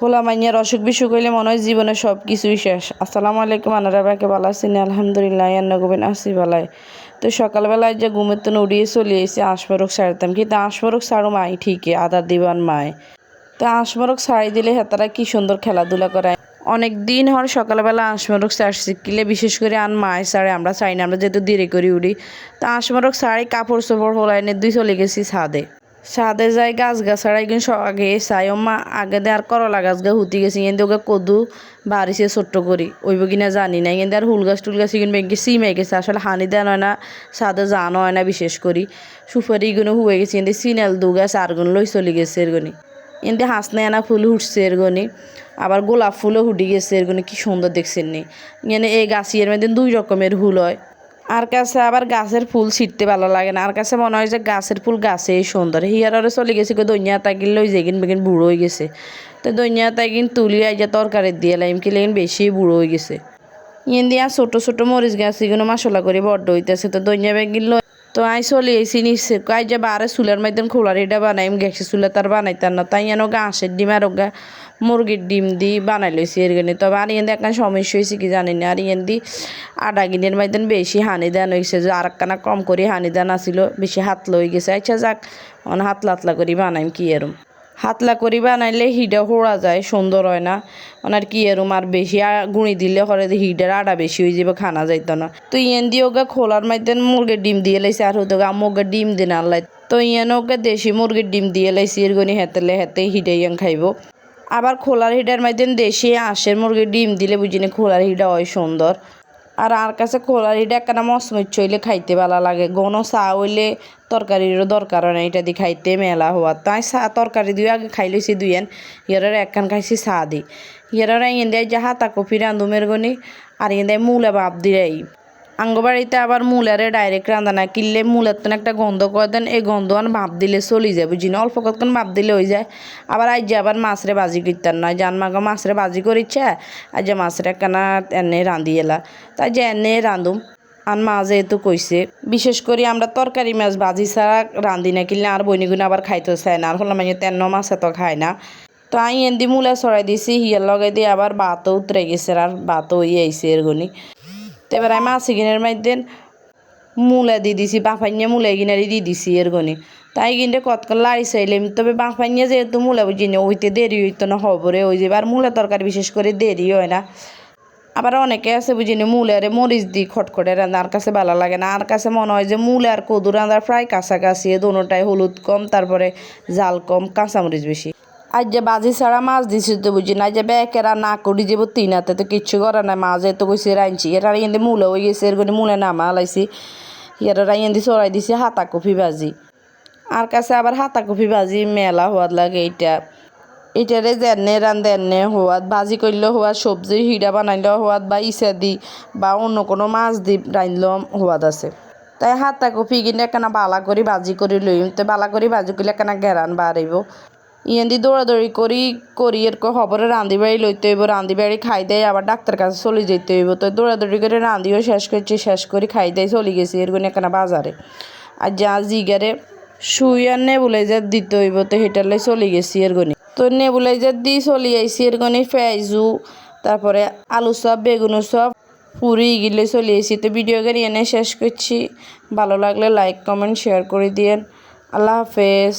হোলা মাইয়ার অসুখ বিসুখ হইলে মনে হয় জীবনে সব কিছুই শেষ। আসসালামু আলাইকুম, আনারা বাকে ভালো আছেন? আলহামদুলিল্লাহ, আন্না গোবেন আসি ভালাই। তো সকালবেলায় যে ঘুমের তো উড়িয়ে চলে এসে আশমরক ছাড়তাম কিন্তু আশমরক ছাড়ো মাই ঠিকই, আদার দিবান মায় তো আশমরক ছাড়ি দিলে হেতারা কি সুন্দর খেলাধুলা করায় অনেক দিন হর সকালবেলা আশমরক চাষ শিখলে, বিশেষ করে আন মায় সারে আমরা চাই না, আমরা যেহেতু দেরি করি উড়ি। তো আশমরক ছাড়ি কাপড় চোপড় হোলাইনে দুই চলে গেছি ছাদে। ছাদে যাই গাছ গাছাড়া কিন্তু আগে চাই মা আগে দে আর করলা গাছ গা হুতি গেছি কিন্তু ওকে কদু বাড়িছে ছোট্ট করি ওইব কিনা জানি না কিন্তু আর হুল গাছ টুল গাছ কিন্তু ব্যাংকে সিমে গেছে, আসলে হানি দেন হয় না, সাদে জানো হয় না বিশেষ করি সুপারি গুলো হুয়ে গেছে কিন্তু সিনাল দু গাছ আরগুলো লই চলে গেছে এরগনি এমনি হাসনে আনা ফুল উঠছে এরগনি আবার গোলাপ ফুলও হুডি গেছে এরগনি কি সুন্দর দেখছেন নি। এই গাছিয়ের মধ্যে দুই রকমের হুল হয়। আর কাছে আবার গাছের ফুল ছিটতে ভালো লাগে না। আর কাছে মনে হয় যে গাছের ফুল গাছেই সুন্দর। হিয়ারে চলে গেছে কই দইয়া তাকিল লই যেগিন বেগিন বুড়ো হয়ে গেছে। তো দইয়া তাকিন তুলি আই যে তরকারি দিয়ে লাইম কি লেগিন বেশি বুড়ো হয়ে গেছে। ইয়েন দিয়া ছোট ছোট মরিচ গাছ এগুলো মশলা করে বড্ড হইতেছে। তো দইয়া বেগিন লই তো আই চলে এই নিচ্ছে আই যে বারে চুলের মাধ্যম খোলার এটা বানাইম, গ্যাসের সুলে তার বানাইতার না। তাই যেন গাছের ডিম আর গা মুরগির ডিম দি বানাই লইছি এর গিয়ে তবে আর ইয়েন একটা সমস্যা হয়েছে কি জানি না। আর ইয়েন দি আডা গিনের বেশি হানি দেন হয়েছে যে আর একখানা কম করে হানি দেন আসিল বেশি হাত লই গেছে। আচ্ছা যাক, অন হাতলা হাতলা করি বানাইম কি এরম। হাতলা করি বানাইলে হিডা হোড়া যায়, সুন্দর হয় না। ওনার কি এরম আর বেশি গুঁড়ি দিলে হরে হিডার আডা বেশি হয়ে যাবে খানা যাইতো না। তো ইয়েন দিয়ে ওকে খোলার মাধ্যমে মুরগির ডিম দিয়ে লাইছে, আর হতো আম্মুকে ডিম দিন আল্লাহ। তো ইয়েন ওকে দেশি মুরগির ডিম দিয়ে লাইছি গনি হেতেলে হেতে হিডে ইয়াং খাইব। আবার খোলার হিডার মাধ্যমে দেশি আঁশের মুরগির ডিম দিলে বুঝিনি খোলার হিডা হয় সুন্দর। আর আর কাছে হিডা একখানা মচমচ হইলে খাইতে ভালো লাগে। ঘন চা হইলে তরকারিরও দরকার হয় না এটা দিয়ে খাইতে মেলা হওয়া তাই চা তরকারি দিয়ে আগে খাই লইছি দুইয়েন ইয়ার একখান খাইছি চা দি। ইয়ার দেয় যে হাতা কফি রান্ধুমের মেরগনি, আর ইন দেয় মূলে বাপ দিলাই আঙ্গবাড়িতে আবার মূলারে ডাইরেক্ট রান্ধা না কিনলে মূলের তো একটা গন্ধ করে দেন, এই গন্ধ আর ভাপ দিলে চলি যায় বুঝি না? অল্প কতক্ষণ ভাপ দিলে হয়ে যায়। আবার আজ যে আবার মাছরে বাজি করতেন না জান মাগো মাছরে বাজি করিচ্ছে আজ যে মাছরে একখানা এনে রান্ধি এলা। তাই যে এনে রান্ধুম আর মা যেহেতু কইছে, বিশেষ করে আমরা তরকারি মাছ ভাজি ছাড়া রান্ধি না, কিনলে আর বইনিগুলো আবার খাইতে চায় না। আর হলাম মানে তেন্ন মাছ এত খায় না। তো আই এন্দি মূলা ছড়াই দিছি, হিয়ার লগে দিয়ে আবার ভাতও উতরে গেছে, আর ভাতও ইয়ে আইছে এরগনি এবার আমি মাছি কিনের মাইদেন মূলা দিয়ে দিছি, বাফাইয়া মূলা কিনারি দিয়ে দিছি এর গনি। তাই কিনতে কতক্ষণ লাড়ি চাইলাম, তবে বাফাইয়া যেহেতু মূলা বুঝি না, ওইতে দেরি হইতো না খবরে ওই যে আর মূলা তরকারি বিশেষ করে দেরি হয় না। আবার অনেকে আছে বুঝি না, মূলারে মরিচ দি খটখটে রান্না আর কাছে ভালো লাগে না। আর কাছে মনে হয় যে মূল আর কদু রান্নার প্রায় কাছাকাছি দোনোটাই হলুদ কম, তারপরে জাল কম, কাঁচামরিচ বেশি। আজ যে বাজি ছাড়া মাছ দিছি তো বুঝি না যে বেকেরা না করি যাব তিন হাতে তো কিচ্ছু করে না মাছ এত কইছে রাঁধছি এটা ইন্দি মূলে হয়ে গেছে, এর করে মূলে নামা লাইছি। এটা ইন্দি চড়াই দিছি হাতা কফি ভাজি আর কাছে আবার হাতা কফি ভাজি মেলা হওয়ার লাগে এইটা। এটারে যেনে রান্ধে এনে হওয়াত ভাজি করলেও হওয়াত, সবজি হিডা বানাইলেও হওয়াত বা ইসা দি বা অন্য কোনো মাছ দি রাঁধলেও হওয়াত আছে। তাই হাতা কফি কিনে একখানা বালা করে ভাজি করে লইম, তো বালা করে ভাজি করলে একখানা গেরান বাড়াইব। ইয়েন্দি দৌড়াদৌড়ি করি করি, এরকম খবরে রান্ধি বাড়ি লইতে হইব রান্ধি বাড়ি খাই দেয় আবার ডাক্তার কাছে চলে যেতে হইব। তো দৌড়াদৌড়ি করে রান্ধিও শেষ করছি, শেষ করে খাই দেয় চলে গেছি এরকম একখানা বাজারে। আর যা জিগারে শুইয়ার নেবুলাইজার দিতে হইব, তো হেটারলে চলে গেছি এরগনি তো নেবুলাইজার দিয়ে চলে আইসি এরগনি পেঁয়াজু তারপরে আলু সব বেগুন সব, পুরি গিলে চলে এসি তো ভিডিও গাড়ি এনে শেষ করছি। ভালো লাগলে লাইক কমেন্ট শেয়ার করে দিয়েন। আল্লাহ হাফেজ।